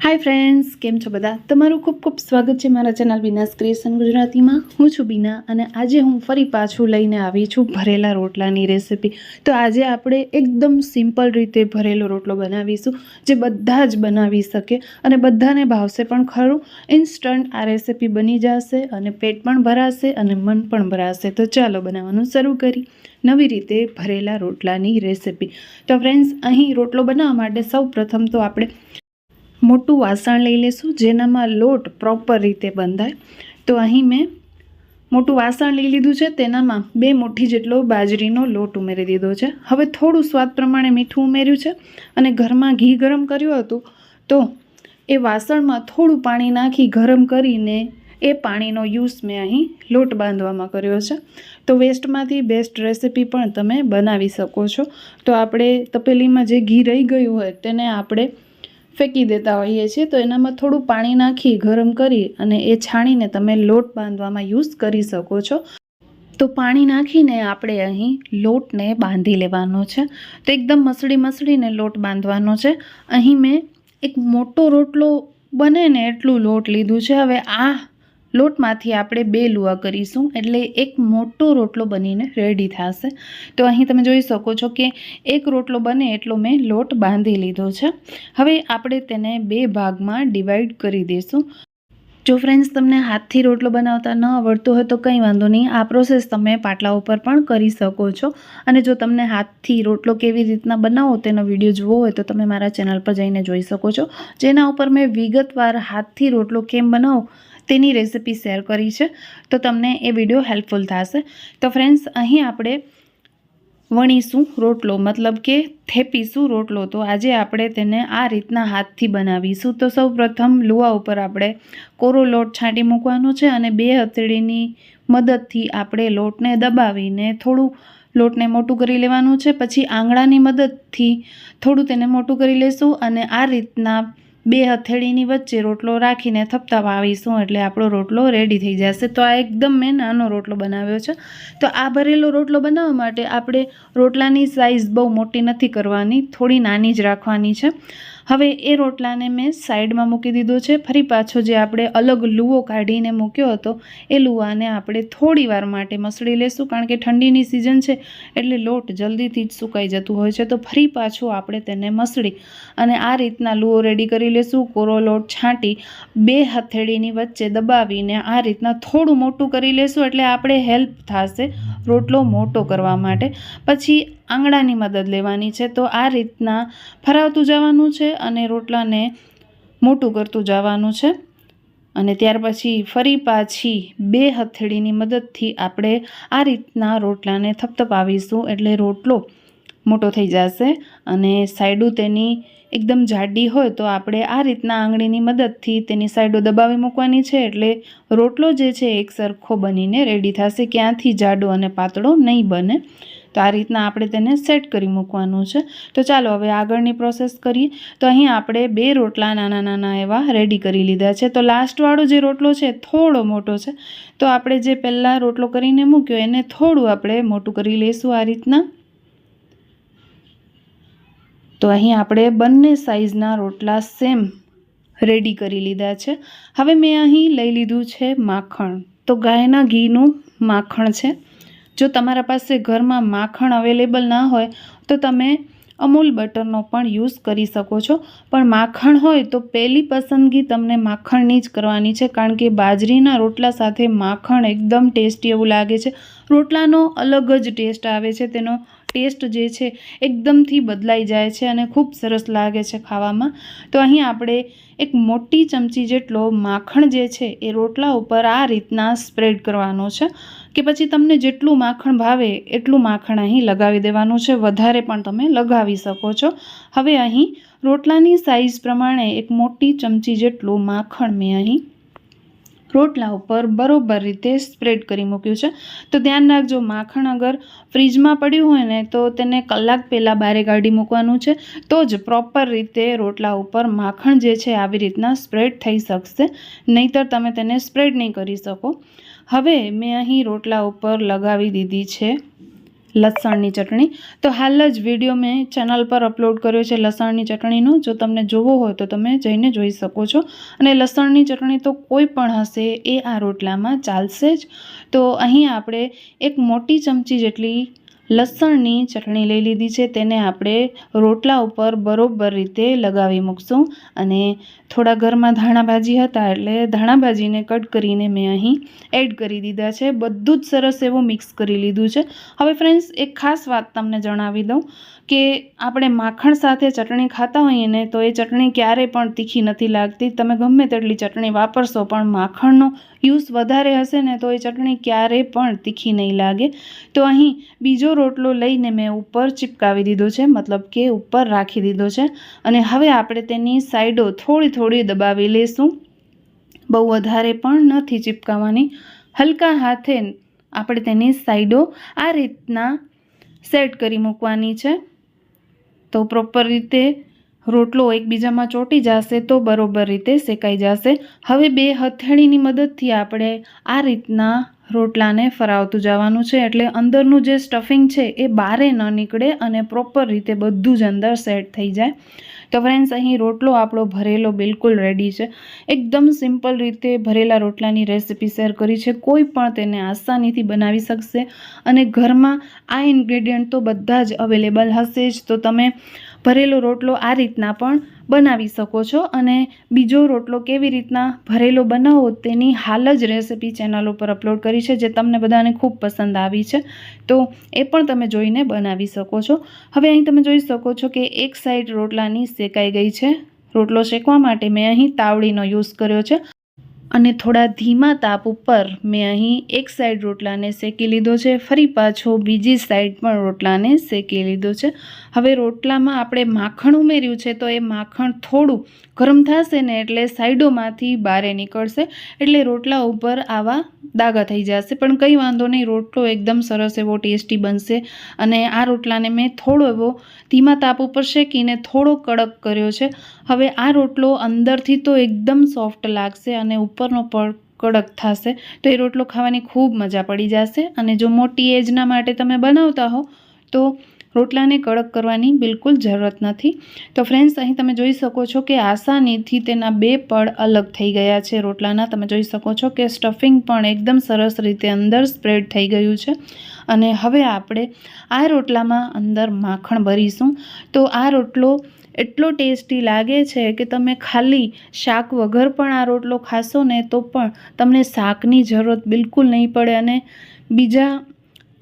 Hi friends કેમ છો બધા? તમારું ખૂબ ખૂબ સ્વાગત છે મારા ચેનલ બીનાસ ક્રિએશન ગુજરાતીમાં. હું છું બીના અને આજે હું ફરી પાછું લઈને આવી છું ભરેલા રોટલાની રેસિપી. તો આજે આપણે એકદમ સિમ્પલ રીતે ભરેલો રોટલો બનાવીશું, જે બધા જ બનાવી શકે અને બધાને ભાવશે પણ ખરું. ઇન્સ્ટન્ટ આ રેસિપી બની જશે અને પેટ પણ ભરાશે અને મન પણ ભરાશે. તો ચાલો બનાવવાનું શરૂ કરી. નવી રીતે ભરેલા રોટલાની રેસિપી. તો ફ્રેન્ડ્સ અહીં રોટલો બનાવવા માટે સૌ તો આપણે મોટું વાસણ લઈ લઈશું જેનામાં લોટ પ્રોપર રીતે બંધાય. તો અહીં મેં મોટું વાસણ લઈ લીધું છે, તેનામાં બે મુઠ્ઠી જેટલો બાજરીનો લોટ ઉમેરી દીધો છે. હવે થોડું સ્વાદ પ્રમાણે મીઠું ઉમેર્યું છે અને ઘરમાં ઘી ગરમ કર્યું હતું, તો એ વાસણમાં થોડું પાણી નાખી ગરમ કરીને એ પાણીનો યુઝ મેં અહીં લોટ બાંધવામાં કર્યો છે. તો વેસ્ટમાંથી બેસ્ટ રેસીપી પણ તમે બનાવી શકો છો. તો આપણે તપેલીમાં જે ઘી રહી ગયું હોય, તેને આપણે ફેંકી દેતા હોઈએ છીએ, તો એનામાં થોડું પાણી નાખી, ગરમ કરી અને એ છાણીને તમે લોટ બાંધવામાં યુઝ કરી શકો છો. તો પાણી નાખીને આપણે અહીં લોટને બાંધી લેવાનો છે. તો એકદમ મસળી મસળીને લોટ બાંધવાનો છે. અહીં મેં એક મોટો રોટલો બને ને એટલું લોટ લીધું છે. હવે આ લોટમાંથી આપણે બે લુવા કરીશું એટલે એક મોટો રોટલો બનીને રેડી થશે. તો અહીં તમે જોઈ શકો છો કે એક રોટલો બને એટલો મેં લોટ બાંધી લીધો છે. હવે આપણે તેને બે ભાગમાં ડિવાઈડ કરી દઈશું. જો ફ્રેન્ડ્સ તમને હાથથી રોટલો બનાવતા ન આવડતો હોય તો કંઈ વાંધો નહીં, આ પ્રોસેસ તમે પાટલા ઉપર પણ કરી શકો છો. અને જો તમને હાથથી રોટલો કેવી રીતના બનાવો તેનો વીડિયો જોવો હોય તો તમે મારા ચેનલ પર જઈને જોઈ શકો છો. જેના ઉપર મેં વિગતવાર હાથથી રોટલો કેમ બનાવો તેની રેસિપી શેર કરી છે, તો તમને એ વીડિયો હેલ્પફુલ થશે. તો ફ્રેન્ડ્સ, અહીં આપણે વણીશું રોટલો, મતલબ કે થેપીશું રોટલો. તો આજે આપણે તેને આ રીતના હાથથી બનાવીશું. તો સૌ પ્રથમ લુવા ઉપર આપણે કોરો લોટ છાંટી મૂકવાનો છે અને બે હથેળીની મદદથી આપણે લોટને દબાવીને થોડું લોટને મોટું કરી લેવાનું છે. પછી આંગળાની મદદથી થોડું તેને મોટું કરી લેશું અને આ રીતના બે હથેળીની વચ્ચે રોટલો રાખીને થપથાવા આવીશું એટલે આપણો રોટલો રેડી થઈ જશે. તો આ એકદમ મેં નાનો રોટલો બનાવ્યો છે. તો આ ભરેલો રોટલો બનાવવા માટે આપણે રોટલાની સાઇઝ બહુ મોટી નથી કરવાની, થોડી નાની જ રાખવાની છે. હવે એ રોટલાને મેં સાઈડમાં મૂકી દીધો છે. ફરી પાછો જે આપણે અલગ લુવો કાઢીને મૂક્યો હતો, એ લુવાને આપણે થોડી વાર માટે મસળી લેશું, કારણ કે ઠંડીની સિઝન છે એટલે લોટ જલ્દીથી જ સુકાઈ જતું હોય છે. તો ફરી પાછું આપણે તેને મસળી અને આ રીતના લુવો રેડી કરી લેશું. કોરો લોટ છાંટી બે હથેળીની વચ્ચે દબાવીને આ રીતના થોડું મોટું કરી લેશું, એટલે આપણે હેલ્પ થશે રોટલો મોટો કરવા માટે. પછી આંગળાની મદદ લેવાની છે. તો આ રીતના ફરાવતું જવાનું છે અને રોટલાને મોટું કરતું જવાનું છે. અને ત્યાર પછી ફરી પાછી બે હથેળીની મદદથી આપણે આ રીતના રોટલાને થપથપાવીશું એટલે રોટલો મોટો થઈ જશે અને સાઈડો તેની એકદમ જાડી હોય તો આપણે આ રીતના આંગળીની મદદથી તેની સાઈડો દબાવી મૂકવાની છે એટલે રોટલો જે છે એક સરખો બનીને રેડી થશે. ક્યાંથી જાડો અને પાતળો નહીં બને. તો આ રીતના આપણે તેને સેટ કરી મૂકવાનું છે. તો ચાલો હવે આગળની પ્રોસેસ કરીએ. તો અહીં આપણે બે રોટલા નાના નાના એવા રેડી કરી લીધા છે. તો લાસ્ટવાળો જે રોટલો છે થોડો મોટો છે. તો આપણે જે પહેલાં રોટલો કરીને મૂક્યો એને થોડું આપણે મોટું કરી લઈશું આ રીતના. તો અહીં આપણે બંને સાઈઝના રોટલા સેમ રેડી કરી લીધા છે. હવે મેં અહીં લઈ લીધું છે માખણ. તો ગાયના ઘીનું માખણ છે. જો તમારા પાસે ઘરમાં માખણ અવેલેબલ ના હોય, તો તમે અમૂલ બટરનો પણ યુઝ કરી શકો છો. પણ માખણ હોય તો પહેલી પસંદગી તમને માખણની જ કરવાની છે, કારણ કે બાજરીના રોટલા સાથે માખણ એકદમ ટેસ્ટી એવું લાગે છે. રોટલાનો અલગ જ ટેસ્ટ આવે છે, તેનો ટેસ્ટ જે છે એકદમથી બદલાઈ જાય છે અને ખૂબ સરસ લાગે છે ખાવામાં. તો અહીં આપણે એક મોટી ચમચી જેટલો માખણ જે છે એ રોટલા ઉપર આ રીતના સ્પ્રેડ કરવાનો છે. કે પછી તમને જેટલું માખણ ભાવે એટલું માખણ અહીં લગાવી દેવાનું છે. વધારે પણ તમે લગાવી શકો છો. હવે અહીં રોટલાની સાઇઝ પ્રમાણે એક મોટી ચમચી જેટલું માખણ મેં અહીં રોટલા ઉપર બરોબર રીતે સ્પ્રેડ કરી મૂક્યું છે. તો ધ્યાન રાખજો, માખણ અગર ફ્રીજમાં પડ્યું હોય ને, તો તેને કલાક પહેલાં બારે કાઢી મૂકવાનું છે. તો જ પ્રોપર રીતે રોટલા ઉપર માખણ જે છે, આવી રીતના સ્પ્રેડ થઈ શકશે. નહીંતર તમે તેને સ્પ્રેડ નહીં કરી શકો. હવે મેં અહીં રોટલા ઉપર લગાવી દીધી છે લસણની ચટણી. તો હાલ જ વીડિયો મેં ચેનલ પર અપલોડ કર્યો છે લસણની ચટણીનો. જો તમને જોવો હોય તો તમે જઈને જોઈ શકો છો. અને લસણની ચટણી તો કોઈ પણ હશે એ આ રોટલામાં ચાલશે જ. તો અહીં આપણે એક મોટી ચમચી જેટલી લસણની ચટણી લઈ લીધી છે. તેને આપણે રોટલા ઉપર બરોબર રીતે લગાવી મૂકશું અને થોડા ઘરમાં ધાણાભાજી હતા એટલે ધાણાભાજીને કટ કરીને મેં અહીં એડ કરી દીધા છે. બધું જ સરસ એવું મિક્સ કરી લીધું છે. હવે ફ્રેન્ડ્સ એક ખાસ વાત તમને જણાવી દઉં. કે આપણે માખણ સાથે ચટણી ખાતા હોઈએ ને, તો એ ચટણી ક્યારેય પણ તીખી નથી લાગતી. તમે ગમે તેટલી ચટણી વાપરશો, પણ માખણનો યુઝ વધારે હશે ને, તો એ ચટણી ક્યારેય પણ તીખી નહીં લાગે. તો અહીં બીજો રોટલો લઈને મેં ઉપર ચિપકાવી દીધો છે, મતલબ કે ઉપર રાખી દીધો છે. અને હવે આપણે તેની સાઈડો થોડી થોડી દબાવી લઈશું બહુ વધારે પણ નથી ચિપકાવવાની હલકા હાથે આપણે તેની સાઈડો આ રીતના સેટ કરી મૂકવાની છે. તો પ્રોપર રીતે રોટલો એકબીજામાં ચોંટી જશે તો બરોબર રીતે શેકાઈ જશે. હવે બે હથેળીની મદદથી આપણે આ રીતના રોટલાને ફરાવતું જવાનું છે. એટલે અંદરનું જે સ્ટફિંગ છે એ બારે ન નીકળે અને પ્રોપર રીતે બધું જ અંદર સેટ થઈ જાય. તો ફ્રેન્ડ્સ અહીં રોટલો આપણો ભરેલો બિલકુલ રેડી છે. એકદમ સિમ્પલ રીતે ભરેલા રોટલાની રેસિપી શેર કરી છે. કોઈ પણ તેને આસાનીથી બનાવી શકશે અને ઘરમાં આ ઇન્ગ્રેડિયન્ટ તો બધા જ અવેલેબલ હશે જ. તો તમે ભરેલો રોટલો આ રીતના પણ બનાવી શકો છો અને બીજો રોટલો કેવી રીતના ભરેલો બનાવો તેની હાલ જ રેસિપી ચેનલ ઉપર અપલોડ કરી છે, જે તમને બધાને ખૂબ પસંદ આવી છે. તો એ પણ તમે જોઈને બનાવી શકો છો. હવે અહીં તમે જોઈ શકો છો કે એક સાઈડ રોટલાની શેકાઈ ગઈ છે. રોટલો શેકવા માટે મેં અહીં તાવડીનો યુઝ કર્યો છે. અને થોડા ધીમા તાપ ઉપર મેં અહીં એક સાઈડ રોટલાને શેકી લીધો છે. ફરી પાછો બીજી સાઈડ પણ રોટલાને શેકી લીધો છે. હવે રોટલામાં આપણે માખણ ઉમેર્યું છે તો એ માખણ થોડું ગરમ થશે ને એટલે સાઈડોમાંથી બારે નીકળશે. એટલે રોટલા ઉપર આવા દાગા થઈ જશે. પણ કંઈ વાંધો નહીં, રોટલો એકદમ સરસ એવો ટેસ્ટી બનશે. અને આ રોટલાને મેં થોડો એવો ધીમા તાપ ઉપર શેકીને થોડો કડક કર્યો છે. હવે આ રોટલો અંદરથી તો એકદમ સોફ્ટ લાગશે અને ઉપરનો પણ કડક થશે, તો એ રોટલો ખાવાની ખૂબ મજા પડી જશે. અને જો મોટી એજના માટે તમે બનાવતા હો, તો રોટલાને કડક કરવાની બિલકુલ જરૂરત નથી. તો ફ્રેન્ડ્સ, અહીં તમે જોઈ શકો છો કે આસાનીથી તેના બે પડ અલગ થઈ ગયા છે રોટલાના. તમે જોઈ શકો છો કે સ્ટફિંગ પણ એકદમ સરસ રીતે અંદર સ્પ્રેડ થઈ ગયું છે. અને હવે આપણે આ રોટલામાં અંદર માખણ ભરીશું. તો આ રોટલો એટલો ટેસ્ટી લાગે છે કે તમે ખાલી શાક વગર પણ આ રોટલો ખાશો ને તો પણ તમને શાકની જરૂરત બિલકુલ નહીં પડે અને બીજા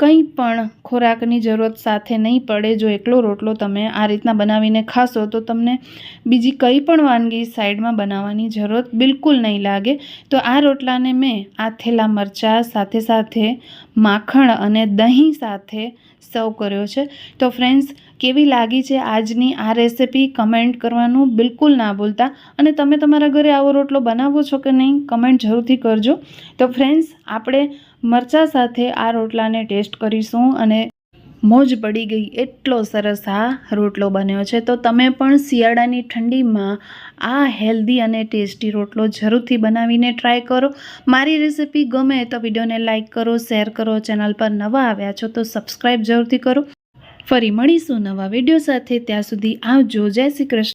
કંઈ પણ ખોરાકની જરૂરત સાથે નહીં પડે, જો એકલો રોટલો તમે આ રીતના બનાવીને ખાશો, તો તમને બીજી કંઈ પણ વાનગી સાઈડમાં બનાવવાની જરૂરત બિલકુલ નહીં લાગે. તો આ રોટલાને મેં આથેલા મરચાં સાથે સાથે માખણ અને દહીં સાથે સર્વ કર્યો છે. તો ફ્રેન્ડ્સ, કેવી લાગી છે આજની આ રેસિપી? કમેન્ટ કરવાનું બિલકુલ ના ભૂલતા. અને તમે તમારા ઘરે આવો રોટલો બનાવો છો કે નહીં, કમેન્ટ જરૂરથી કરજો. તો ફ્રેન્ડ્સ, આપણે મરચાં સાથે આ રોટલાને ટેસ્ટ કરીશું અને મોજ પડી ગઈ એટલો સરસ આ રોટલો બન્યો છે. તો તમે પણ શિયાળાની ઠંડીમાં આ હેલ્ધી અને ટેસ્ટી રોટલો જરૂરથી બનાવીને ટ્રાય કરો. મારી રેસિપી ગમે તો વિડીયોને લાઇક કરો, શેર કરો, ચેનલ પર નવા આવ્યા છો તો સબસ્ક્રાઈબ જરૂરથી કરો. ફરી મળીશું નવા વીડિયો સાથે. ત્યાં સુધી આવજો. જય શ્રી કૃષ્ણ.